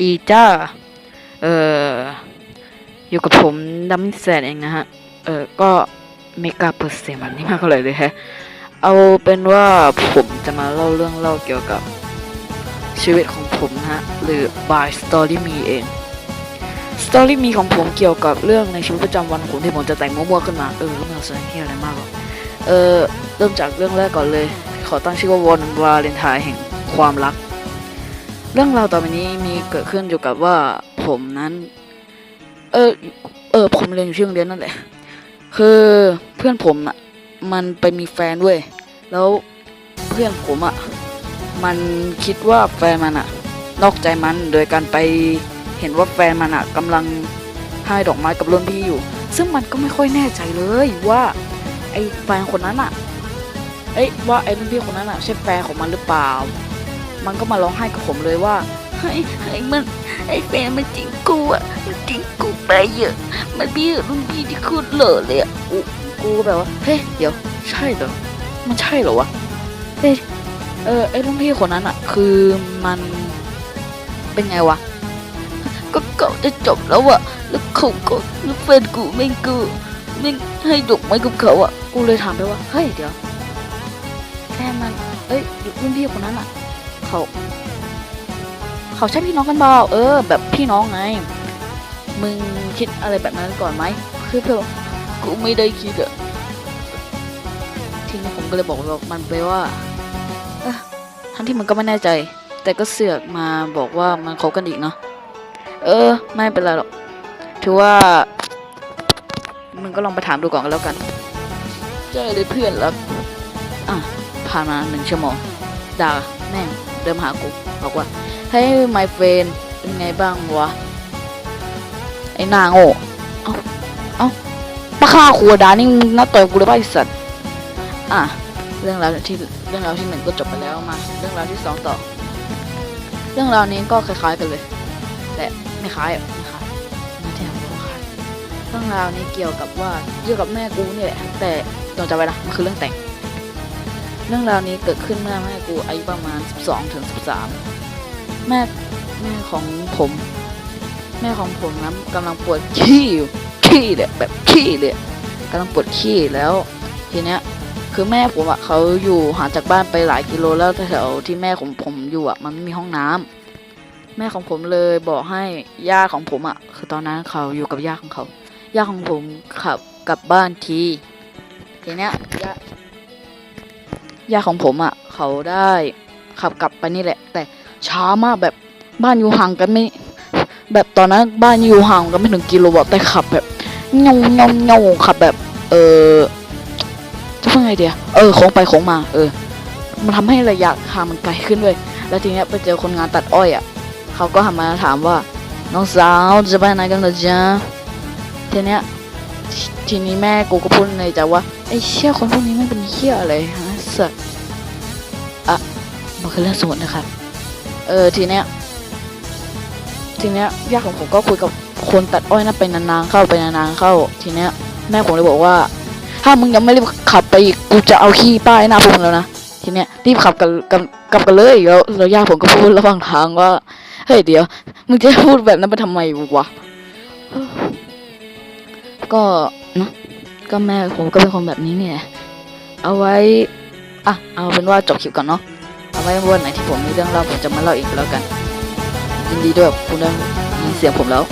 อีจ้า เอออยู่กับผมดัมมิแซนเองนะฮะ เออก็ไม่กล้าเปิดเสียงแบบนี้มากเลยเลยฮะ เอาเป็นว่าผมจะมาเล่าเรื่องเล่าเกี่ยวกับชีวิตของผมนะฮะ หรือ by story me เอง story me ของผมเกี่ยวกับเรื่องในชีวิตประจำวันของผมที่ผมจะแต่งมั่วๆขึ้นมา เออไม่เอาสดงที่อะไรมากหรอก เออเริ่มจากเรื่องแรกก่อนเลย ขอตั้งชื่อว่าวันวาเลนไทน์แห่งความรัก เรื่องราวต่อไปนี้มีเกิดขึ้นอยู่กับว่าผมนั้น เออเออผมเรียนอยู่ที่โรงเรียนนั่นแหละ คือเพื่อนผมอะมันไปมีแฟนเว้ยแล้วเพื่อนผมอะมันคิดว่าแฟนมันอะนอกใจมันโดยการไปเห็นว่าแฟนมันอะกำลังให้ดอกไม้กับรุ่นพี่อยู่ ซึ่งมันก็ไม่ค่อยแน่ใจเลยว่าไอ้แฟนคนนั้นอะเอ้ยว่าไอ้รุ่นพี่คนนั้นอะใช่แฟนของมันหรือเปล่า มันก็มาร้องไห้กับผมเลยว่าเฮ้ยเฮ้ยมันไอ้แฟนมันจริงกูอะมันจริงกูไปเยอะ มันพี่รุ่นพี่ที่โคตรเหล่อเลยอะกูก็แบบว่าเฮ้ยเดี๋ยวใช่เหรอมันใช่เหรอวะเฮ้ยเออไอ้รุ่นพี่คนนั้นอะคือมันเป็นไงวะก็เก่าจะจบแล้วอะแล้วเขาก็แล้วแฟนกูแม่งกูแม่งให้ดอกไม้กับเขาอะกูเลยถามไปว่าเฮ้ยเดี๋ยวแฟนมันเอ้ยรุ่นพี่คนนั้นอะ เขา เขาใช่พี่น้องกันเปล่าเออ แบบพี่น้องไง มึงคิดอะไรแบบนั้นก่อนไหมคือเพื่อกูไม่ได้คิดอะทีนี้ผมก็เลยบอกมันไปว่าทั้งที่มันก็ไม่แน่ใจ แต่ก็เสือกมาบอกว่ามันคบกันอีกเนาะเออ ไม่เป็นไรหรอกถือว่า มึงก็ลองไปถามดูก่อนกันแล้วกันใช่เลยเพื่อนรักผ่านมาหนึ่งชั่วโมงด่าแม่ง เดินมหากูบอกว่าเฮ้ย my friend เป็นไงบ้างวะไอ้นาโง่เอ้าเอ้ามาฆ่าครัวดานี่น่าต่อยกูเลยป่ะไอสัตว์อะเรื่องราวที่เรื่องราวที่หนึ่งก็จบไปแล้วมา เรื่องราวที่สองต่อ เรื่องราวนี้ก็คล้ายๆกันเลยแต่ไม่คล้ายไม่คล้ายไม่แท้ไม่คล้ายเรื่องราวนี้เกี่ยวกับว่าเกี่ยวกับแม่กูนี่แหละแต่ต้องจำไว้นะมันคือเรื่องแต่ง เรื่องราวนี้เกิดขึ้นเมื่อแม่กูอายุประมาณ 12ถึง13 แม่แม่ของผม แม่ของผมนั้นกำลังปวดขี้อยู่ขี้เลยแบบขี้เลยกำลังปวดขี้แล้ว ทีเนี้ยคือแม่ผมอะเขาอยู่ห่างจากบ้านไปหลายกิโลแล้วแถวที่แม่ของผมอยู่อะมันไม่มีห้องน้ำแม่ของผมเลยบอกให้ย่าของผมอะคือตอนนั้นเขาอยู่กับย่าของเขาย่าของผมขับกลับบ้านทีทีเนี้ยย่า ย่าของผมอะ เขาได้ขับกลับไปนี่แหละ แต่ช้ามากแบบบ้านอยู่ห่างกันไม่ แบบตอนนั้นบ้านอยู่ห่างกันไม่ถึงกิโลอะแต่ขับแบบเงาเงาเงขับแบบ เออจะพูดไงเดียเออโค้งไปโค้งมา เออ มันทำให้ระยะทางมันไกลขึ้นเลยแล้วทีเนี้ยไปเจอคนงานตัดอ้อยอะเขาก็หันมาถามว่า น้องสาวจะไปไหนกันเหรอจ๊ะทีเนี้ยททีนี้แม่กูก็พูดในใจว่าไอ้เชี่ยคนพวกนี้ไม่เป็นเชี่ยอะไรฮะ สัตว์อะมันคือเรื่องสมมตินะครับ เออทีเนี้ย ทีเนี้ยญาติของผมก็คุยกับคนตัดอ้อยนั่นไปนานๆเข้าไปนานๆเข้า ทีเนี้ยแม่ผมเลยบอกว่า ถ้ามึงยังไม่รีบขับไปอีกกูจะเอาขี้ป้ายหน้าพวกมึงแล้วนะทีเนี้ยรีบขับกันกันกลับกันเลยแล้วแล้วย่าผมก็พูดระหว่างทางว่าเฮ้ยเดี๋ยวมึงจะพูดแบบนั้นไปทำไมวะก็นะก็แม่ผมก็เป็นคนแบบนี้เนี่ย เอาไว้ อะเอาเป็นว่าจบคลิปก่อนเนาะเอาไว้วันไหนที่ผมมีเรื่องเล่าผมจะมาเล่าอีกแล้วกันยินดีด้วยคุณได้ยินเสียงผมแล้ว